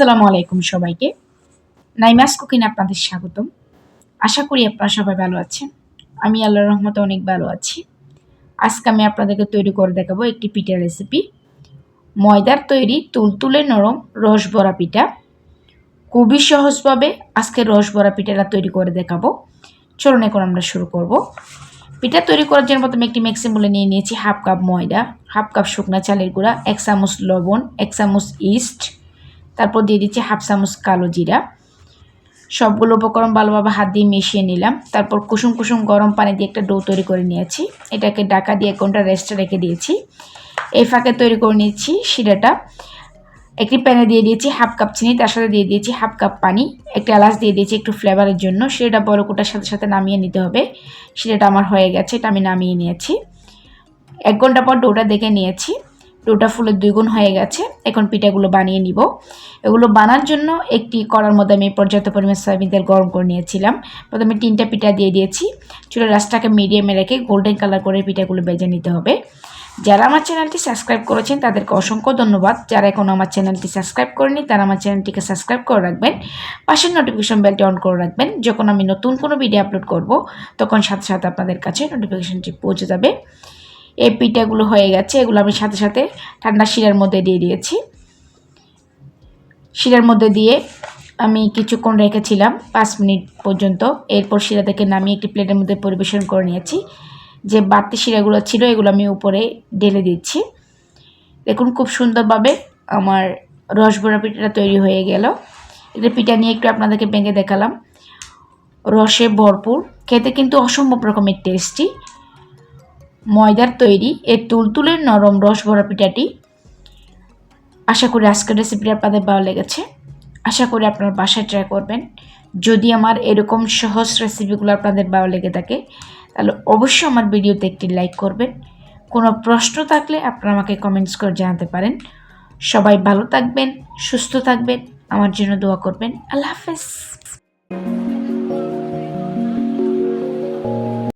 আসসালামু আলাইকুম সবাইকে। নাইমাস কুকিং আপনাদের স্বাগতম। আশা করি আপনারা সবাই ভালো আছেন। আমি আল্লাহর রহমতে অনেক ভালো আছি। আজকে আমি আপনাদেরকে তৈরি করে দেখাবো একটি পিঠা রেসিপি ময়দার তৈরি তুলতুলে নরম রস বড়া পিঠা। খুবই সহজভাবে আজকে রস বড়া পিঠাটা তৈরি করে দেখাবো। চলুন এখন আমরা শুরু করব। পিঠা তৈরি করার জন্য প্রথমে একটি মিক্সিং বলে নিয়ে নিয়েছি হাফ কাপ ময়দা, হাফ কাপ শুকনা চালের গুঁড়া, এক চামচ লবণ, এক চামচ ইস্ট তারপর দিয়ে দিচ্ছি হাফ চামচ কালো জিরা। সবগুলো উপকরণ ভালোভাবে হাত দিয়ে মিশিয়ে নিলাম। তারপর কুসুম কুসুম গরম পানি দিয়ে একটা ডো তৈরি করে নিয়েছি। এটাকে ডাকা দিয়ে এক ঘণ্টা রেস্টে রেখে দিয়েছি। এই ফাঁকে তৈরি করে নিয়েছি শিরাটা। একটি প্যানে দিয়ে দিয়েছি হাফ কাপ চিনি, তার সাথে দিয়ে দিয়েছি হাফ কাপ পানি। একটা এলাচ দিয়ে দিয়েছি একটু ফ্লেভারের জন্য। শিরাটা বড় কোটার সাথে সাথে নামিয়ে নিতে হবে। শিরাটা আমার হয়ে গেছে, এটা আমি নামিয়ে নিয়েছি। এক ঘণ্টা পর ডোটা দেখে নিয়েছি। ডোটা ফুলের দুই গুণ হয়ে গেছে। এখন পিঠাগুলো বানিয়ে নিব। এগুলো বানার জন্য একটি কড়ার মধ্যে আমি পর্যাপ্ত পরিমাণ সয়াবিন তেল গরম করে নিয়েছিলাম। প্রথমে তিনটা পিঠা দিয়ে দিয়েছি। চুলের রাসটাকে মিডিয়ামে রেখে গোল্ডেন কালার করে পিঠাগুলো বেজে নিতে হবে। যারা আমার চ্যানেলটি সাবস্ক্রাইব করেছেন, তাদেরকে অসংখ্য ধন্যবাদ। যারা এখন আমার চ্যানেলটি সাবস্ক্রাইব করেনি তারা আমার চ্যানেলটিকে সাবস্ক্রাইব করে রাখবেন। পাশের নোটিফিকেশন বেলটি অন করে রাখবেন। যখন আমি নতুন কোনো ভিডিও আপলোড করব, তখন সাথে সাথে আপনাদের কাছে নোটিফিকেশনটি পৌঁছে যাবে। এই পিঠাগুলো হয়ে গেছে, এগুলো আমি সাথে সাথে ঠান্ডা শিরার মধ্যে দিয়ে দিয়েছি। শিরার মধ্যে দিয়ে আমি কিছুক্ষণ রেখেছিলাম, পাঁচ মিনিট পর্যন্ত। এরপর শিরা থেকে নামিয়ে একটি প্লেটের মধ্যে পরিবেশন করে নিয়েছি। যে বাড়তি শিরাগুলো ছিল, এগুলো আমি উপরে ঢেলে দিচ্ছি। দেখুন খুব সুন্দরভাবে আমার রসগোড়া পিঠাটা তৈরি হয়ে গেল। এটা পিঠা নিয়ে একটু আপনাদেরকে ভেঙে দেখালাম। রসে ভরপুর, খেতে কিন্তু অসম্ভব রকমের টেস্টি ময়দার তৈরি এই তুলতুলের নরম রস ভরা পিঠাটি। আশা করি আজকের রেসিপিটা আপনাদের ভালো লেগেছে। আশা করি আপনার বাসায় ট্রাই করবেন। যদি আমার এরকম সহজ রেসিপিগুলো আপনাদের ভালো লেগে থাকে, তাহলে অবশ্যই আমার ভিডিওতে একটি লাইক করবেন। কোনো প্রশ্ন থাকলে আপনারা আমাকে কমেন্টস করে জানাতে পারেন। সবাই ভালো থাকবেন, সুস্থ থাকবেন, আমার জন্য দোয়া করবেন। আল্লাহ হাফেজ।